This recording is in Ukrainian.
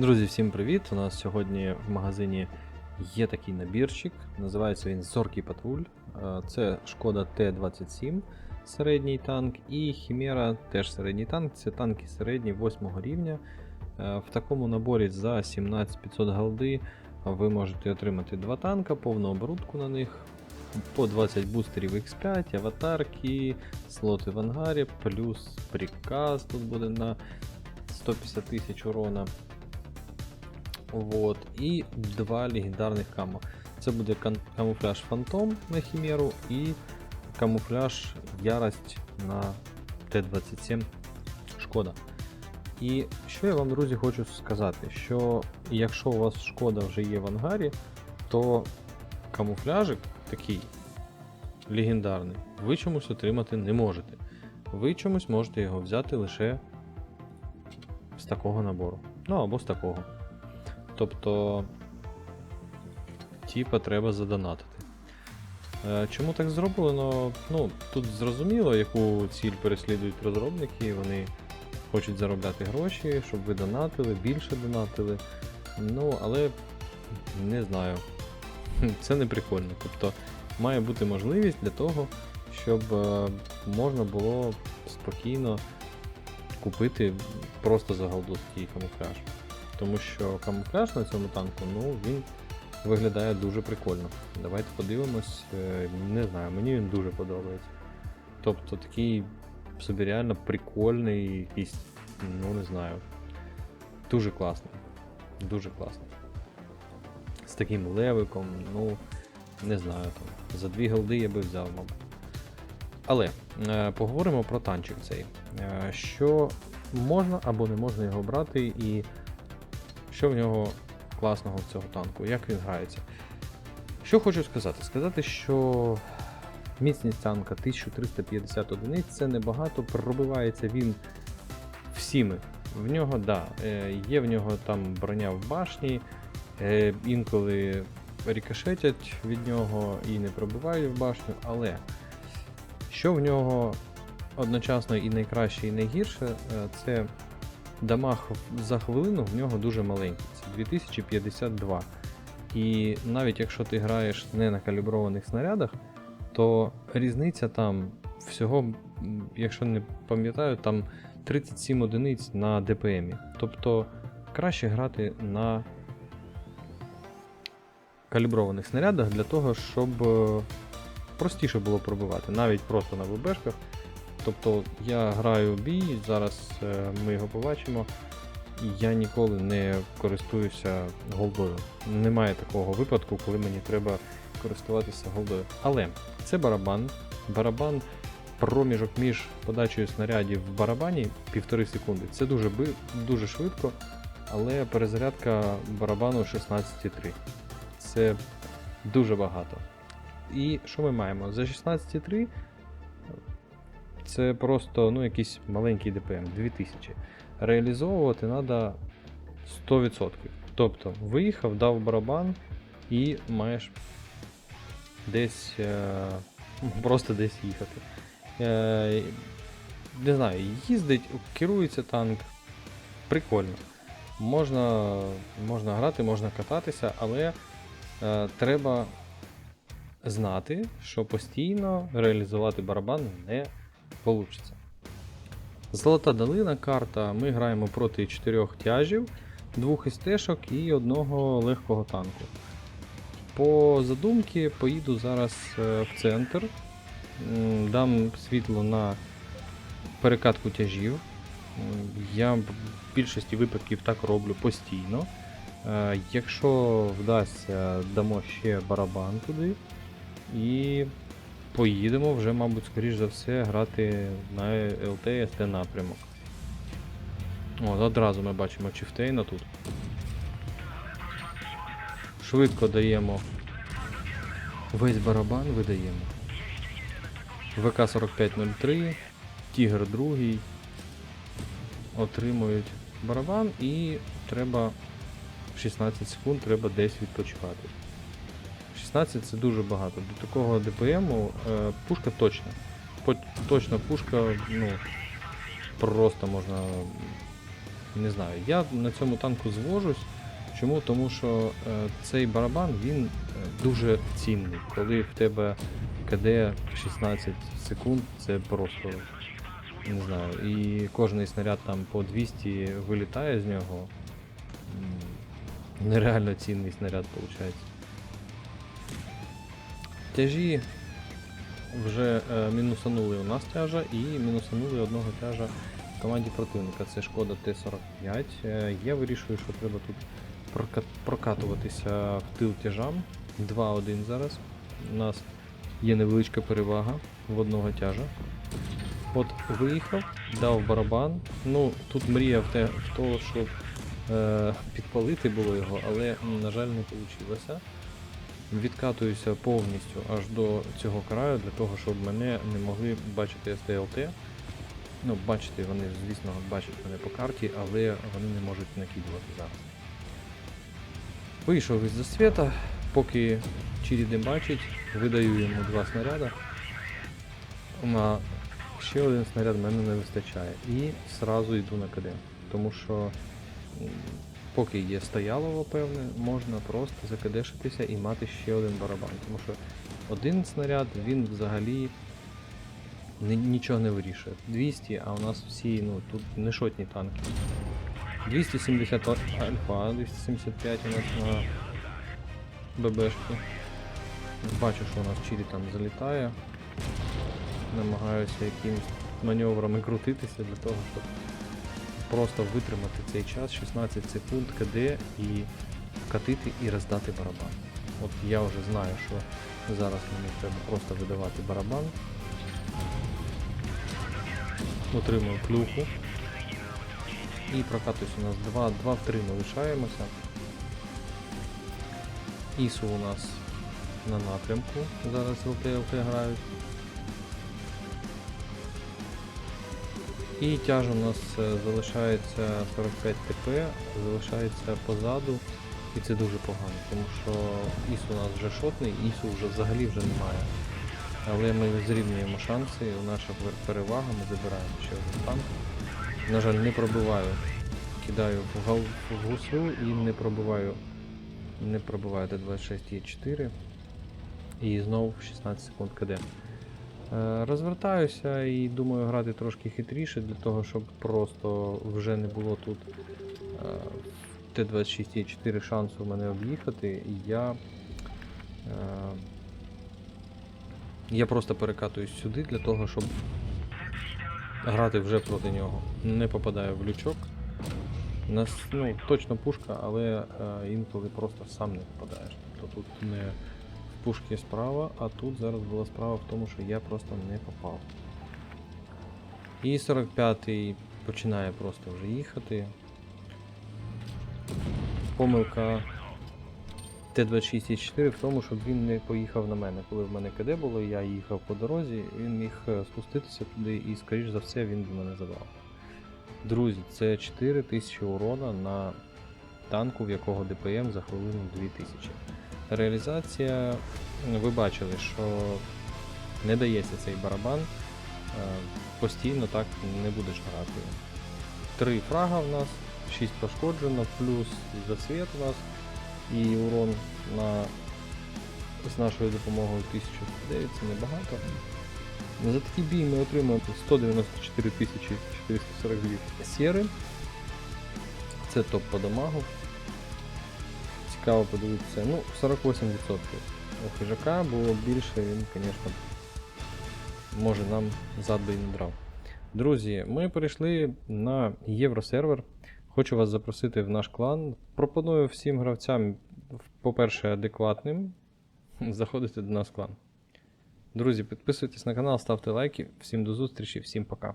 Друзі, всім привіт! У нас сьогодні в магазині є такий набірчик. Називається він Зоркий патруль. Е, Це Шкода Т-27, середній танк, і Хімера теж середній танк. Це танки середні 8 рівня. Е, В такому наборі за 17500 голди ви можете отримати два танка, повну оборудку на них, по 20 бустерів X5, аватарки, слоти в ангарі, плюс приказ тут буде на 150 тисяч урона. Вот. І два легендарних камо. Це буде кам- камуфляж Фантом на Хімеру і камуфляж Ярость на Т-27 Шкода. І що я вам, друзі, хочу сказати, що якщо у вас шкода вже є в ангарі, то камуфляжик такий легендарний, ви чомусь отримати не можете. Ви чомусь можете його взяти лише з такого набору. Ну або з такого. Тобто, типа треба задонатити. Е, Чому так зроблено? Ну, тут зрозуміло, яку ціль переслідують розробники. Вони хочуть заробляти гроші, щоб ви донатили, більше донатили. Ну, але не знаю. Це не прикольно. Тобто має бути можливість для того, щоб е, можна було спокійно купити просто за голду такий камуфляж. Тому що камуфляж на цьому танку, ну, він виглядає дуже прикольно. Давайте подивимось. Е, Не знаю, мені він дуже подобається. Тобто такий собі реально прикольний, якийсь, ну не знаю. Дуже класний. Дуже класний. З таким левиком, ну, не знаю там. За дві голди я би взяв, мабуть. Але е, поговоримо про танчик цей. Е, що можна або не можна його брати, і що в нього класного в цього танку, як він грається. Що хочу сказати? Сказати, що міцність танка 1350 одиниць це небагато, пробивається він всіми. В нього, да, е, є в нього там броня в башні, е, інколи рикошетять від нього і не пробивають в башню, але що в нього одночасно і найкраще, і найгірше, е, це дамаг за хвилину в нього дуже маленький. Це 2052. І навіть якщо ти граєш не на каліброваних снарядах, то різниця там всього, якщо не пам'ятаю, там 37 одиниць на ДПМі. Тобто краще грати на каліброваних снарядах для того, щоб е, простіше було пробивати, навіть просто на ВБшках. Тобто я граю бій, зараз е, ми його побачимо. і Я ніколи не користуюся голдою. Немає такого випадку, коли мені треба користуватися голдою. Але це барабан. Барабан проміжок між подачею снарядів в барабані півтори секунди. Це дуже, дуже швидко, але перезарядка барабану 16,3. Це дуже багато. І що ми маємо? За 16,3 це просто ну, якийсь маленький ДПМ, 2000. Реалізовувати треба 100%. Тобто виїхав, дав барабан і маєш десь е, просто десь їхати. Е, не знаю, їздить, керується танк. Прикольно. Можна, можна грати, можна кататися, але е, треба знати, що постійно реалізувати барабан не вийде. Золота долина карта. Ми граємо проти чотирьох тяжів, двох СТ-шок і одного легкого танку. По задумці поїду зараз е, в центр, дам світло на перекатку тяжів. Я в більшості випадків так роблю постійно. Е, Якщо вдасться, дамо ще барабан туди. І поїдемо вже, мабуть, скоріш за все, грати на ЛТ і СТ напрямок. О, одразу ми бачимо Чифтейна тут. Швидко даємо весь барабан видаємо. ВК-4503, Тігр 2 отримують барабан і треба 16 секунд треба десь відпочивати. 16 це дуже багато. До такого ДПМу е, пушка точна. По- точно пушка, ну, просто можна Не знаю. Я на цьому танку звожусь. Чому? Тому що е, цей барабан він е, дуже цінний. Коли в тебе КД 16 секунд, це просто не знаю. І кожний снаряд там по 200 вилітає з нього. Нереально цінний снаряд виходить. Тяжі вже е, мінусанули у нас тяжа і мінусанули одного тяжа в команді противника. Це шкода Т-45. Е, я вирішую, що треба тут прока- прокатуватися в тил тяжам. 2-1 зараз. У нас є невеличка перевага в одного тяжа. От виїхав, дав барабан. Ну, тут мрія в те, в того, щоб е, підпалити було його, але, на жаль, не вийшло. Відкатуюся повністю аж до цього краю, для того, щоб мене не могли бачити СТЛТ. Ну, бачити, вони, звісно, бачать мене по карті, але вони не можуть накидувати зараз. Вийшов із засвіта, поки Чірі не бачить, видаю йому два снаряди. На ще один снаряд мене не вистачає. І сразу йду на КД. Тому що поки є стоялово, певне, можна просто закадешитися і мати ще один барабан. Тому що один снаряд він взагалі нічого не вирішує. 200, а у нас всі, ну, тут не шотні танки. 270 альфа, 275 у нас на ББшку. Бачу, що у нас Чилі там залітає. Намагаюся якимись маневрами крутитися для того, щоб просто витримати цей час, 16 секунд КД і катити і роздати барабан. От я вже знаю, що зараз мені треба просто видавати барабан. Отримую плюху. І прокатуюсь у нас 2, 2 в 3 ми лишаємося. Ісу у нас на напрямку. Зараз ЛТ ЛТ грають. І тяж у нас е, залишається 45 ТП, залишається позаду. І це дуже погано, тому що Іс у нас вже шотний, Ісу вже взагалі вже немає. Але ми зрівнюємо шанси, наша пер- перевага, ми забираємо ще один танк. На жаль, не пробиваю. Кидаю в, гуслю і не пробиваю. Не пробиваю Т-26 є 4. І знову 16 секунд КД. Е, Розвертаюся і думаю грати трошки хитріше для того, щоб просто вже не було тут е, Т-26 є 4 шансу мене об'їхати. Я. е, Я просто перекатуюсь сюди для того, щоб грати вже проти нього. Не попадаю в лючок. Нас, ну, точно пушка, але е, інколи просто сам не попадаєш. Тобто тут не в пушки справа, а тут зараз була справа в тому, що я просто не попав. І 45-й починає просто вже їхати. Помилка Т-26 і 4 в тому, щоб він не поїхав на мене. Коли в мене КД було, я їхав по дорозі, він міг е, спуститися туди і, скоріш за все, він би мене забрав. Друзі, це 4000 урона на танку, в якого ДПМ за хвилину 2000. Реалізація, ви бачили, що не дається цей барабан. е, Постійно так не будеш грати. Три фрага в нас, 6 пошкоджено, плюс засвіт у нас і урон на, з нашою допомогою 1009, це небагато. За такий бій ми отримаємо 194 442 сєри. Це топ по дамагу. Цікаво подивитися. Ну, 48% у хижака було більше, він, звісно, може нам зад би і не драв. Друзі, ми перейшли на євросервер. Хочу вас запросити в наш клан. Пропоную всім гравцям, по-перше, адекватним, заходити до нас в клан. Друзі, підписуйтесь на канал, ставте лайки. Всім до зустрічі, всім пока.